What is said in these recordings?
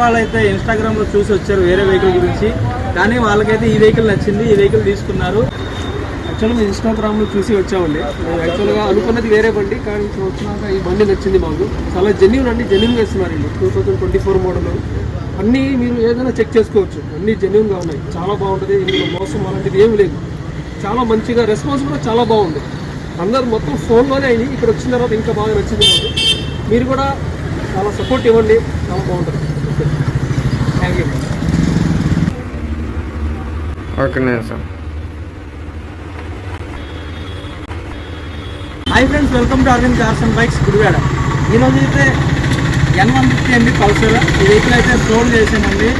వాళ్ళు అయితే ఇన్స్టాగ్రామ్లో చూసి వచ్చారు వేరే వెహికల్ గురించి. కానీ వాళ్ళకైతే ఈ వెహికల్ నచ్చింది ఈ వెహికల్ తీసుకున్నారు. యాక్చువల్గా మేము ఇన్స్టాగ్రామ్లో చూసి వచ్చామండి. యాక్చువల్గా అనుకున్నది వేరే బండి కానీ ఇక్కడ వచ్చినాక ఈ బండి నచ్చింది మాకు. చాలా జెన్యున్ అండి జెన్యున్గా ఇస్తున్నారండి. Two thousand twenty four model అన్నీ మీరు ఏదైనా చెక్ చేసుకోవచ్చు. అన్నీ జెన్యున్గా ఉన్నాయి. చాలా బాగుంటుంది ఇందులో మోసం అలాంటిది ఏమి లేదు. చాలా మంచిగా రెస్పాన్స్ కూడా చాలా బాగుంది. అందరూ మొత్తం ఫోన్లోనే అయింది ఇక్కడ వచ్చిన తర్వాత ఇంకా బాగా నచ్చింది మాకు. మీరు కూడా చాలా సపోర్ట్ ఇవ్వండి. చాలా బాగుంటుంది. Thank you okay sir hi friends welcome to Aravind cars and bikes Gudivada ఈరోజు అయితే ఎన్ వన్ ఫిఫ్టీ అండి పల్సర్ ఈ వెహికల్ అయితే సోల్డ్ చేశానండి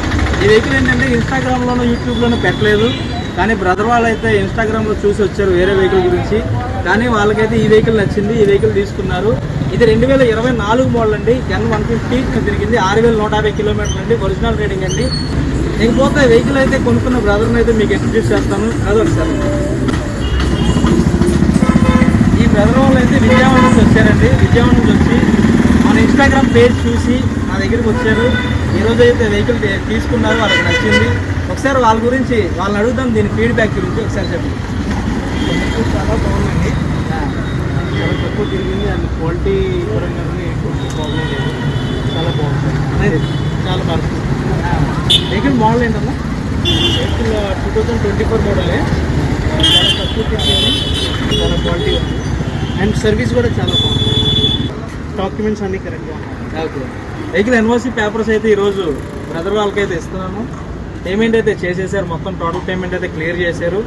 ఈ వెహికల్ ఏంటంటే ఇన్స్టాగ్రామ్లోనూ యూట్యూబ్లోనూ పెట్టలేదు. కానీ బ్రదర్ వాళ్ళు అయితే ఇన్స్టాగ్రామ్లో చూసి వచ్చారు వేరే వెహికల్ గురించి. కానీ వాళ్ళకైతే ఈ వెహికల్ నచ్చింది ఈ వెహికల్ తీసుకున్నారు. ఇది రెండు వేల ఇరవై నాలుగు మోడల్ అండి. ఎన్ వన్ ఫిఫ్టీ తిరిగింది. ఆరు వేల నూట యాభై కిలోమీటర్లు అండి. ఒరిజినల్ రేటింగ్ అండి. ఇకపోతే వెహికల్ అయితే కొనుక్కున్న బ్రదర్ని అయితే మీకు ఇంట్రడ్యూస్ చేస్తాను. అదొక సార్. ఈ బ్రదర్ వాళ్ళు అయితే విజయవాడ నుంచి వచ్చారండి. విజయవాడ నుంచి వచ్చి మన ఇన్స్టాగ్రామ్ పేజ్ చూసి నా దగ్గరికి వచ్చారు. ఈరోజు అయితే వెహికల్ తీసుకున్నారు. వాళ్ళకి నచ్చింది. ఒకసారి వాళ్ళ గురించి వాళ్ళని అడుగుదాం దీని ఫీడ్బ్యాక్ గురించి ఒకసారి చెప్పండి. చాలా బాగుందండి. చాలా తక్కువ తిరిగింది అండ్ క్వాలిటీ పరంగా ఎటువంటి ప్రాబ్లం లేదు. చాలా బాగుంది. అనేది చాలా బాగుంది వెహికల్ మోడల్ ఏంటన్నా vehicle two thousand twenty four మోడలే చాలా తక్కువ తిరిగింది చాలా క్వాలిటీ ఉంది. అండ్ సర్వీస్ కూడా చాలా బాగుంది. డాక్యుమెంట్స్ అన్నీ కరెక్ట్గా ఉన్నాయి. ఓకే వెహికల్ ఎన్ఓసి పేపర్స్ అయితే ఈరోజు బ్రదర్ వాళ్ళకైతే ఇస్తున్నాను. పేమెంట్ అయితే చేసేసారు. మొత్తం టోటల్ పేమెంట్ అయితే క్లియర్ చేశారు.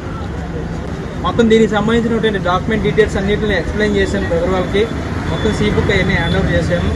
మొత్తం దీనికి సంబంధించినటువంటి డాక్యుమెంట్ డీటెయిల్స్ అన్నింటిని ఎక్స్ప్లెయిన్ చేశాను బ్రదర్ వాళ్ళకి మొత్తం సీ బుక్ అవన్నీ హ్యాండ్ ఓవర్ చేశాను.